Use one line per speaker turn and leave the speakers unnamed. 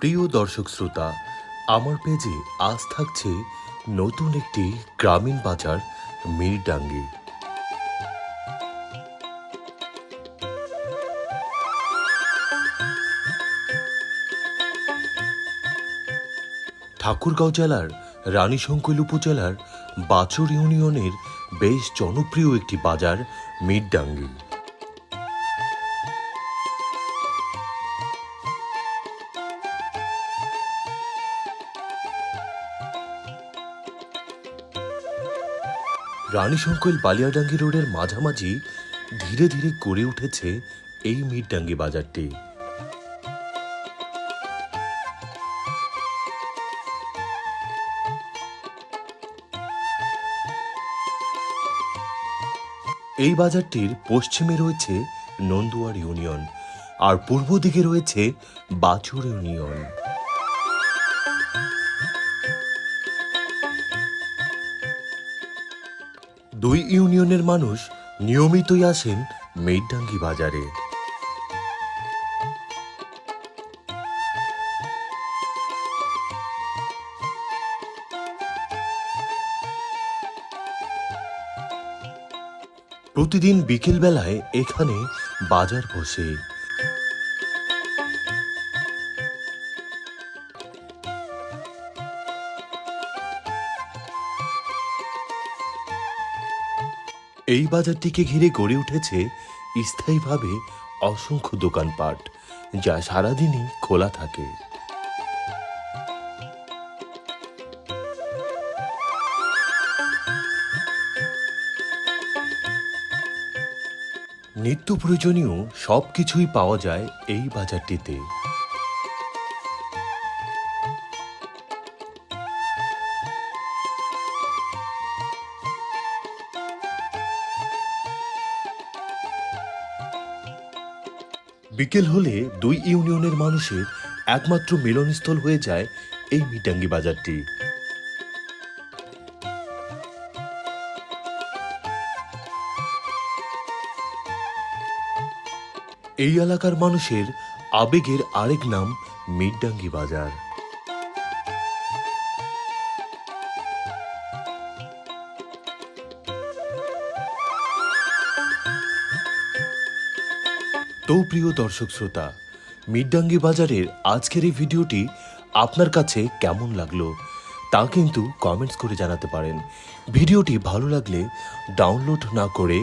প্রিয় দর্শক শ্রোতা, আমার পেজে আজ থাকছে নতুন একটি গ্রামীণ বাজার মিরডাঙ্গি। ঠাকুরগাঁও জেলার রানীশঙ্কৈল উপজেলার বাছুর ইউনিয়নের বেশ জনপ্রিয় একটি বাজার মিরডাঙ্গি। রানীশঙ্কৈল বালিয়াডাঙ্গি রোডের মাঝামাঝি ধীরে ধীরে গড়ে উঠেছে এই মিরডাঙ্গি বাজারটি। এই বাজারটির পশ্চিমে রয়েছে নন্দুয়ার ইউনিয়ন আর পূর্ব দিকে রয়েছে বাছুর ইউনিয়ন। দুই ইউনিয়নের মানুষ নিয়মিতই আসেন মেডডাঙ্গি বাজারে। প্রতিদিন বিকেল বেলায় এখানে বাজার বসে। এই বাজারটিকে ঘিরে গড়ে উঠেছে স্থায়ীভাবে অসংখ্য দোকানপাট, যা সারাদিনই খোলা থাকে। নিত্য প্রয়োজনীয় সব কিছুই পাওয়া যায় এই বাজারটিতে। বিকেল হলে দুই ইউনিয়নের মানুষের একমাত্র মিলনস্থল হয়ে যায় এই মিটাঙ্গি বাজারটি। এই এলাকার মানুষের আবেগের আরেক নাম মিডডাঙ্গি বাজার। তো প্রিয় দর্শক শ্রোতা, মিডডাঙ্গি বাজারের আজকের এই ভিডিওটি আপনার কাছে কেমন লাগল তা কিন্তু কমেন্টস করে জানাতে পারেন। ভিডিওটি ভালো লাগলে ডাউনলোড না করে